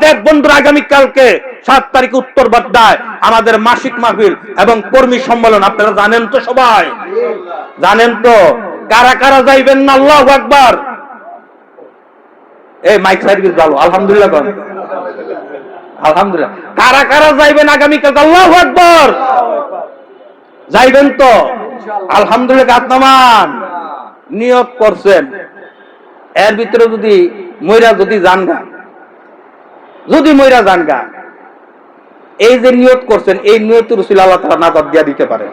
অতএব বন্ধুরা আগামীকালকে সাত তারিখ উত্তর বাড্ডায় আমাদের মাসিক মাহফিল এবং কর্মী সম্মেলন, আপনারা জানেন তো সবাই? জানেন তো? কারা কারা যাইবেন না? আল্লাহ একবার এই মাইক সার্ভিস ভালো আলহামদুলিল্লাহ কন। আলহামদুলিল্লাহ। কারা কারা যাইবেন আগামীকাল আল্লাহ একবার যাইবেন তো? আলহামদুলিল্লাহ কাতনামান নিয়োগ করছেন। এর ভিতরে যদি ময়রা যদি জানগা যদি ময়রা জানগা এই যে নিয়ত করছেন, এই নিয়ত রসুল আল্লাহ তালা নাজাদ দিয়া দিতে পারে।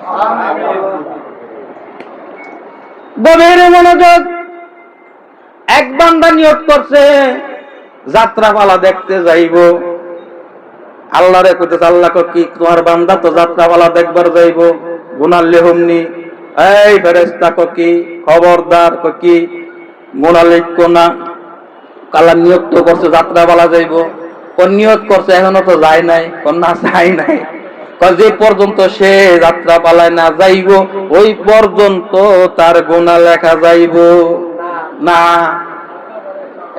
গভীর মনোযোগ, এক বান্দা নিয়ত করছে, যাত্রাপালা দেখতে যাইব। আল্লাহ রে কইতেছে, আল্লাহ কি তোমার বান্দা তো যাত্রাপালা দেখবার যাইব গুনাল্লে হুমনি এই ফেরেস্তা কি খবরদার কি গুনালে কোনা কালা নিয়োগ তো করছে, যাত্রাপালা যাইব। নিয়োগ করছে, এখনও তো যায় নাই, কোন না যায় নাই। যে পর্যন্ত সে যাত্রা পালায় না যাইব, ওই পর্যন্ত তার গোনা লেখা যাইব। না,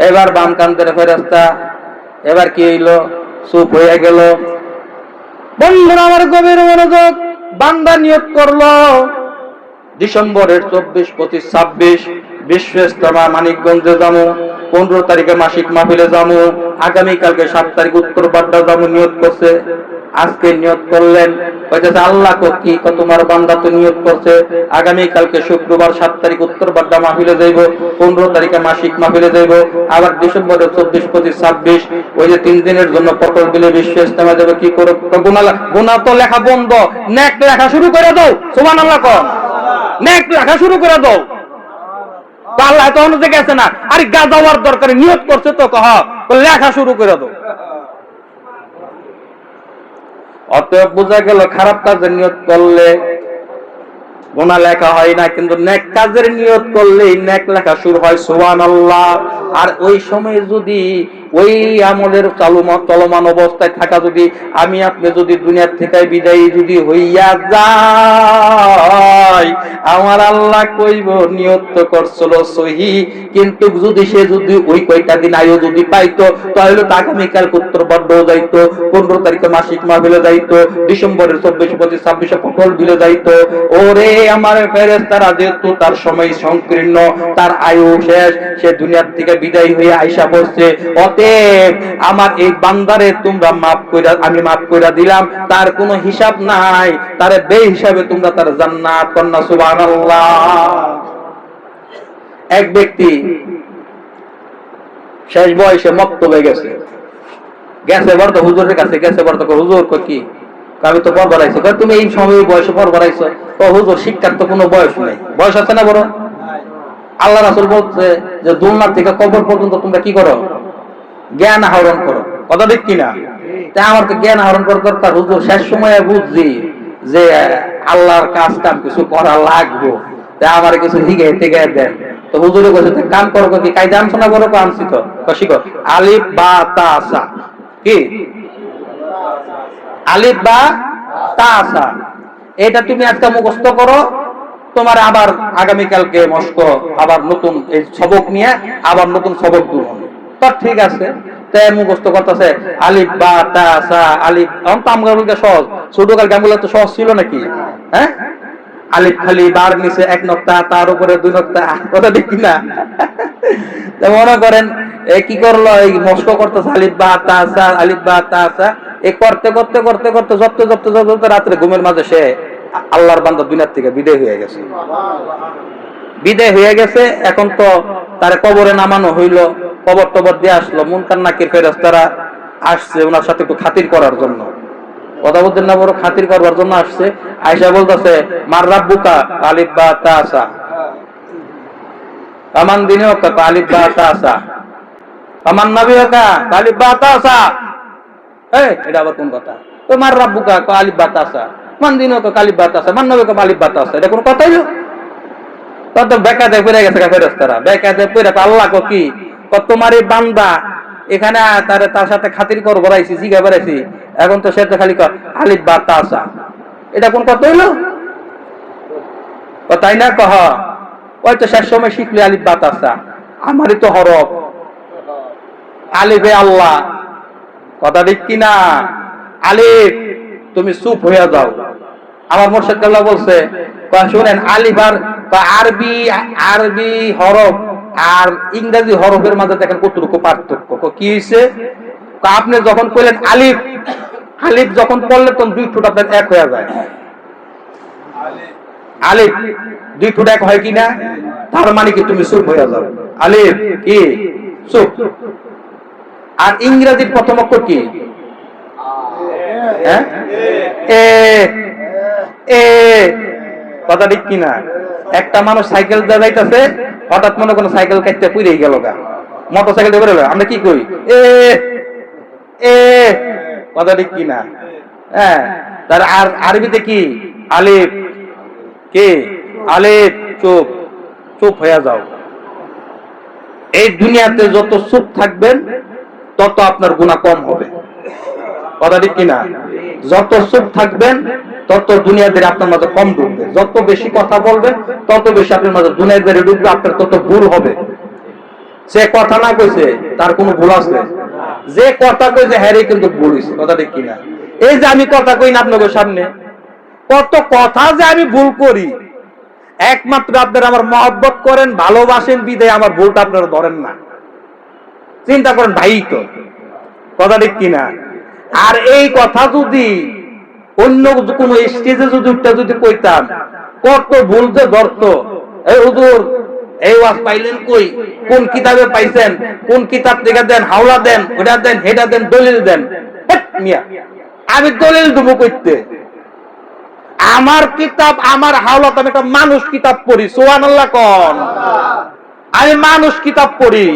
এবার বাম কান্তের ফেরেস্তা এবার কি হইল? চুপ হয়ে গেল। বন্ধুরা, আমার গভীর মনোযোগ, বান্দা নিয়োগ করল। ডিসেম্বরের চব্বিশ, পঁচিশ, ছাব্বিশ বিশ্ব ইস্তেমা মানিকগঞ্জে যাব। পনেরো তারিখে মাসিক মাহফিলে যাব আগামীকালকে সাত তারিখ উত্তর বাড্ডা যাব নিয়োগ করছে। আজকে নিয়োগ করলেন। আল্লাহ কি তোমার বান্দা তো নিয়োগ করছে। আগামী কালকে শুক্রবার সাত তারিখ উত্তর বাড্ডা মাহফিলে যাইব, পনেরো তারিখে মাসিক মাহফিলে যাইব। আবার ডিসেম্বরের চব্বিশ, পঁচিশ, ছাব্বিশ, ওই যে তিন দিনের জন্য পটল বিলে বিশ্ব ইস্তেমা যাবে, কি করে গুণা তো লেখা বন্ধ। নেক লেখা শুরু করে দাও। সুমান আল্লাহ কর নেক লেখা শুরু করে দাও। তো গেছে না। আরে দরকার করছে তো কহ। লেখা শুরু করে দো অতএব বোঝা গেল খারাপ কাজের নিয়ত করলে গোনা লেখা হয় না, কিন্তু নেক কাজের নিয়ত করলেই নেক লেখা শুরু হয় সুবান আল্লাহ আর ওই সময় যদি ওই আমলের চালু চলমান অবস্থায় থাকা যদি আমি আপনি যদি দুনিয়ার থেকে বিদায়ী যদি হইয়া যাই, আমার আল্লাহ কইব, নিয়ত করছিল সহি, কিন্তু যদি সে যদি ওই কয়টা দিন আয়ু যদি পাইতো, তাহলে আগামীকাল উত্তর বড্ড যাইতো, পনেরো তারিখে মাসিক মাহফিলে যাইতো, ডিসেম্বরের চব্বিশ পঁচিশ, ছাব্বিশে পটল বিলে যাইতো। ওরে আমার ফেরেস তারা যেহেতু তার সময় সংকীর্ণ, তার আয়ু শেষ, সে দুনিয়ার থেকে বিদায় হয়ে আইসা পড়ছে আমার এই বান্দারে তোমরা মাফ কইরা, আমি মাফ কইরা দিলাম। তার কোনো হিসাব নাই। তার বে হিসাবে তোমরা তার জান্নাত কন্যা, সুবহানাল্লাহ। এক ব্যক্তি শেষ বয়সে মক্তবে গেছে। গেছে বর্ত হুজুরের কাছে, গেছে বর্ত হুজুর কি? আমি তো পর বাড়াইছি তুমি এই সময় বয়সে পর বাড়াইছো ও হুজুর, শিক্ষার তো কোনো বয়স নেই। বয়স আছে না বড়? আল্লাহ রাসুল বলছে যে, দুলনার থেকে কবর পর্যন্ত তোমরা কি করো? জ্ঞান আহরণ করো। কথা ঠিক কিনা? তা আমার তো জ্ঞান আহরণ করার দরকার, হুজুর। শেষ সময়ে বুঝছি যে, আল্লাহর কাজ কাম কিছু করা লাগবো। তা আমার কিছু হিগে টিকে দেন। তো হুজুরে কইছে, "তা কাম করো কি? বড় আনছি তো? আলিফ, বা, তা, সা। কি? আলিফ, বা, তা, সা। এটা তুমি আজকে মুখস্থ করো। তোমার আবার আগামীকালকে মস্ক আবার নতুন এই সবক নিয়ে আবার নতুন সবক দিব তো ঠিক আছে। তাই মুখস্থ করতেছে, আলিফ, বা, তা, সা, আলিফ। এখন তো সহজ। ছোট কাল তো সহজ ছিল নাকি? হ্যাঁ? খালি বার এক নক্তা, তার উপরে দুই নক্তা। কথা না মনে করেন কি করল? এই মস্ক করতেছে, আলিফ, বা, তা, সা, আলিফ, বা, তা, সা। এ করতে করতে করতে করতে জপতে জপতে রাত্রে ঘুমের মাঝে সে আল্লাহর বান্দা দুনিয়ার থেকে বিদায় হয়ে গেছে। বিদায় হয়ে গেছে, এখন তো তার কবরে নামানো হইল। কবর টবর দিয়ে আসলো। মুনকার নাকির ফেরেস্তারা আসছে ওনার সাথে একটু খাতির করার জন্য। কথা বলতেন না বড় খাতির করবার জন্য আসছে। আয়সা বলতেছে, মার রাব্বুকা বা তাসা আমান দিনে ওকা বা তাসা নবী ওকা বা তাসা এটা আবার কোন কথা? তো মার রাব্বুকা আলিফ বা তাসা মান দিনে ওকা আলিফ বা তাসা মান নবী ওকা আলিফ বা তাসা এটা কোন কথাই? কত বেকাতে পড়ে গেছে ফেরস্তারা বেকাতে পড়ে আল্লাহ কো? তোমার এই বান্দা? এখানে তার তার সাথে খাতির কর, বড়াইছি জিগা বেড়াইছি। এখন তো সে তো খালি আলিফ বা তাসা এটা কোন কথা হইল? তাই না কহ? ওই তো শেষ সময় শিখলি আলিফ বা তাসা আমারই তো হরফ। আলিফ আলিফে আল্লাহ। কথা ঠিক কিনা আলিফ, তুমি চুপ হইয়া যাও। আমার মোর্শেদ বলছে শুনেন, আলিফ আর আরবি আরবি হরফ আর ইংরেজি হরফের মাঝে দেখেন কতটুকু পার্থক্য। কয় কি হয়েছে আপনি যখন কইলেন আলিফ আলিফ যখন পড়লে তখন দুই ঠোঁট আপনার এক হয়ে যায়। আলিফ, দুই ঠোঁট এক হয় কিনা? তার মানে কি তুমি চুপ হয়ে যাও। আলিফ, কি? চুপ। আর ইংরেজির প্রথম অক্ষর কি? হ্যাঁ? এ এ। কথা ঠিক কিনা? একটা মানুষ সাইকেল দিয়ে যাইতেছে, হঠাৎ মনে কোনো সাইকেল কাটতে পুড়েই গেল গা। মোটর সাইকেল দিয়ে বেরোলো আমরা কি করি এ এ, কথা ঠিক কিনা? হ্যাঁ তার আর আরবিতে কি? আলিফ, কে? আলিফ, চুপ চুপ হয়ে যাও। এই দুনিয়াতে যত সুখ থাকবেন, তত আপনার গুণা কম হবে। কথা ঠিক কিনা? যত সুখ থাকবেন তত দুনিয়াদের আপনার মাঝে কম ঢুকবে যত বেশি কথা বলবেন, তত বেশি আপনার মাঝে দুনিয়াদের ঢুকবে আপনার তত ভুল হবে। সে কথা না কইছে, তার কোনো ভুল আছে। যে কথা কইছে হ্যারে কিন্তু ভুল হইছে। কথা ঠিক কিনা? এই যে আমি কথা কই না আপনাদের সামনে, কত কথা যে আমি ভুল করি। একমাত্র আপনারা আমার মহব্বত করেন, ভালোবাসেন, বিদায়, আমার ভুলটা আপনারা ধরেন না। চিন্তা করেন, ভাই তো কথা ঠিক কিনা? আর এই কথা যদি অন্য কোন স্টেজে যদি উঠতে যদি কইতাম, কত ভুল যে ধরত। এই হুজুর, এই ওয়াজ পাইলেন কই? কোন কিতাবে পাইছেন? কোন কিতাব থেকে দেন? হাওলা দেন, ওটা দেন হেটা দেন, দলিল দেন। মিয়া, আমি দলিল দেবো কইতে। আমার কিতাব, আমার হাওলাত, আমি একটা মানুষ কিতাব পড়ি সোহান আল্লাহ কন। আমি মানুষ কিতাব পড়ি।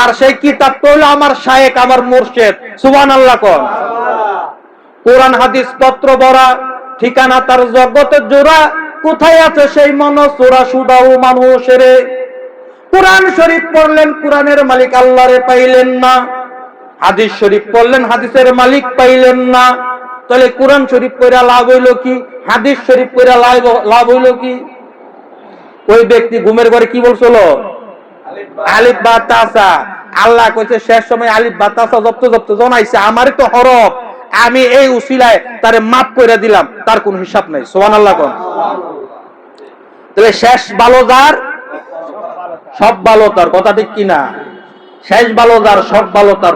আর সেই কিতাবটা হলো আমার শায়েক, আমার মুর্শেদ সুবান আল্লাহ কন। কোরআন, হাদিস, পত্র বড়া ঠিকানা তার জগতের জোড়া। কোথায় আছে সেই মন? চোরা সুদাও মানুষের। কোরআন শরীফ পড়লেন, কোরআনের মালিক আল্লাহরে পাইলেন না। হাদিস শরীফ পড়লেন, হাদিসের মালিক পাইলেন না। তাহলে কোরআন শরীফ পড়া লাভ হইল কি? হাদিস শরীফ পড়া লাভ হইল কি? ওই ব্যক্তি ঘুমের ঘরে কি বলছিল? আলিফ বা তাসা আল্লাহ কইছে, শেষ সময় আলিফ বা তাসা জপ্ত জপ্ত জনাইছে আমারই তো হরফ। আমি এই উসিলায় তারে মাফ করে দিলাম, তার কোনো হিসাব নাই। সোহান আল্লাহ কোন শেষ ভালো যার, সব ভালো তার, কথা ঠিক কিনা? শেষ ভালো যার, সব ভালো তার।